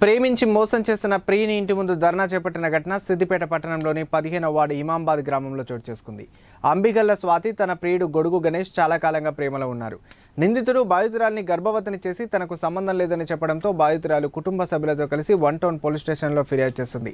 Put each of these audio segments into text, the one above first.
ప్రేమించి మోసం చేసిన ప్రియుని ఇంటి ముందు ధర్నా చేపట్టిన ఘటన సిద్దిపేట పట్టణంలోని పదిహేనవ వార్డు ఇమాంబాద్ గ్రామంలో చోటు చేసుకుంది. అంబిగల్ల స్వాతి తన ప్రియుడు గొడుగు గణేష్ చాలా కాలంగా ప్రేమలో ఉన్నారు. నిందితుడు బాధితురాల్ని గర్భవతిని చేసి తనకు సంబంధం లేదని చెప్పడంతో బాధితురాలు కుటుంబ సభ్యులతో కలిసి వన్ టౌన్ పోలీస్ స్టేషన్లో ఫిర్యాదు చేసింది.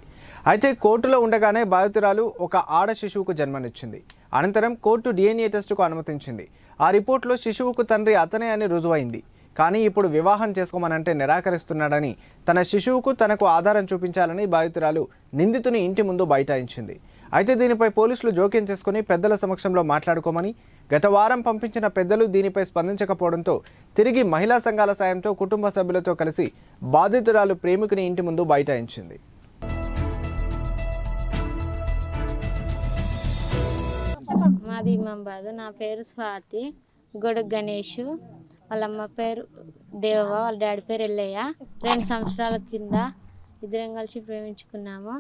అయితే కోర్టులో ఉండగానే బాధితురాలు ఒక ఆడ శిశువుకు జన్మనిచ్చింది. అనంతరం కోర్టు డిఎన్ఏ టెస్టుకు అనుమతించింది. ఆ రిపోర్టులో శిశువుకు తండ్రి అతనే అని రుజువైంది. కానీ ఇప్పుడు వివాహం చేసుకోమనంటే నిరాకరిస్తున్నాడని తన శిశువుకు తనకు ఆధారం చూపించాలని బాధితురాలు నిందితుని ఇంటి ముందు బైఠాయించింది. అయితే దీనిపై పోలీసులు జోక్యం చేసుకుని పెద్దల సమక్షంలో మాట్లాడుకోమని గత వారం పంపించిన పెద్దలు దీనిపై స్పందించకపోవడంతో తిరిగి మహిళా సంఘాల సాయంతో కుటుంబ సభ్యులతో కలిసి బాధితురాలు ప్రేమికుని ఇంటి ముందు బైఠాయించింది. మాది నా పేరు స్వాతి గొడుగు గణేష్. వాళ్ళ అమ్మ పేరు దేవ వాళ్ళ డాడీ పేరు ఎల్లయ్య. రెండు సంవత్సరాల కింద ఇద్దరం కలిసి ప్రేమించుకున్నాము.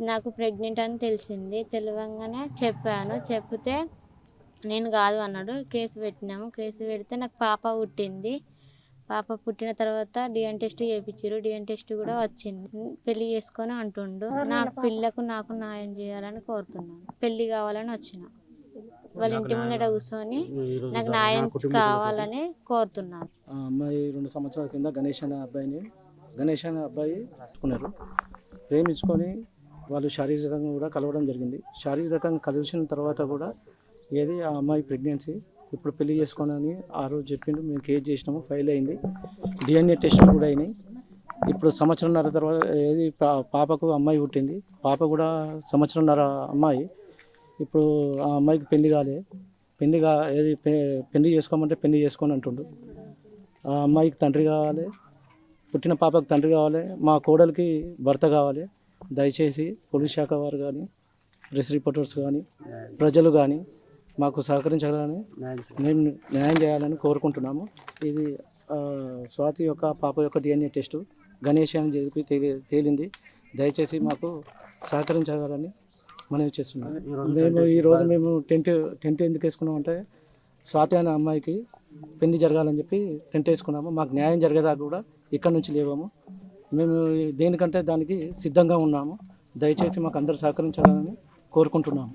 నాకు ప్రెగ్నెంట్ అని తెలిసింది. తెలియంగానే చెప్పాను. చెప్తే నేను కాదు అన్నాడు. కేసు పెట్టినాము. కేసు పెడితే నాకు పాప పుట్టింది. పాప పుట్టిన తర్వాత డిఎన్ టెస్ట్ చేయించారు డిఎన్ టెస్ట్ కూడా వచ్చింది. పెళ్ళి చేసుకొని అంటుండు. నాకు పిల్లకు నాకు న్యాయం చేయాలని కోరుతున్నాను. పెళ్ళి కావాలని వచ్చిన. వాళ్ళ ఇంటి ముందట కూర్చొని నాకు న్యాయం కావాలని కోరుతున్నాను అమ్మాయి రెండు సంవత్సరాల కింద గణేష్ అనే అబ్బాయిని గణేష్ అనే అబ్బాయి చేసుకున్నారు ప్రేమించుకొని వాళ్ళు శారీరకంగా కూడా కలవడం జరిగింది. శారీరకంగా కలిసిన తర్వాత కూడా ఏది ఆ అమ్మాయి ప్రెగ్నెన్సీ ఇప్పుడు పెళ్ళి చేసుకోనని ఆ రోజు చెప్పిండు. మేము కేసు చేసినాము ఫైల్ అయింది. డిఎన్ఏ టెస్ట్ కూడా అయినాయి. ఇప్పుడు సంవత్సరంన్నర తర్వాత ఏది పాపకు అమ్మాయి పుట్టింది. పాప కూడా సంవత్సరంన్నర అమ్మాయి. ఇప్పుడు ఆ అమ్మాయికి పెళ్ళి కాలే. పెళ్ళి కా ఏది పెళ్ళి చేసుకోమంటే పెళ్ళి చేసుకొని అంటుండు. ఆ అమ్మాయికి తండ్రి కావాలి. పుట్టిన పాపకు తండ్రి కావాలి. మా కోడలికి భర్త కావాలి. దయచేసి పోలీస్ శాఖ వారు కానీ ప్రెస్ రిపోర్టర్స్ కానీ ప్రజలు కానీ మాకు సహకరించాలని మేము న్యాయం చేయాలని కోరుకుంటున్నాము. ఇది స్వాతి యొక్క పాప యొక్క డిఎన్ఏ టెస్టు. గణేష్ అని చెప్పి తేలి తేలింది. దయచేసి మాకు సహకరించాలని మనం చేస్తున్నాం. మేము ఈరోజు మేము టెంట్ టెంట్ ఎందుకు వేసుకున్నాం అంటే స్వాతి అనే అమ్మాయికి పెళ్ళి జరగాలని చెప్పి టెంట్ వేసుకున్నాము. మాకు న్యాయం జరిగేదాకా కూడా ఇక్కడ నుంచి లేవాము. మేము దేనికంటే దానికి సిద్ధంగా ఉన్నాము. దయచేసి మాకు అందరు సహకరించాలని కోరుకుంటున్నాము.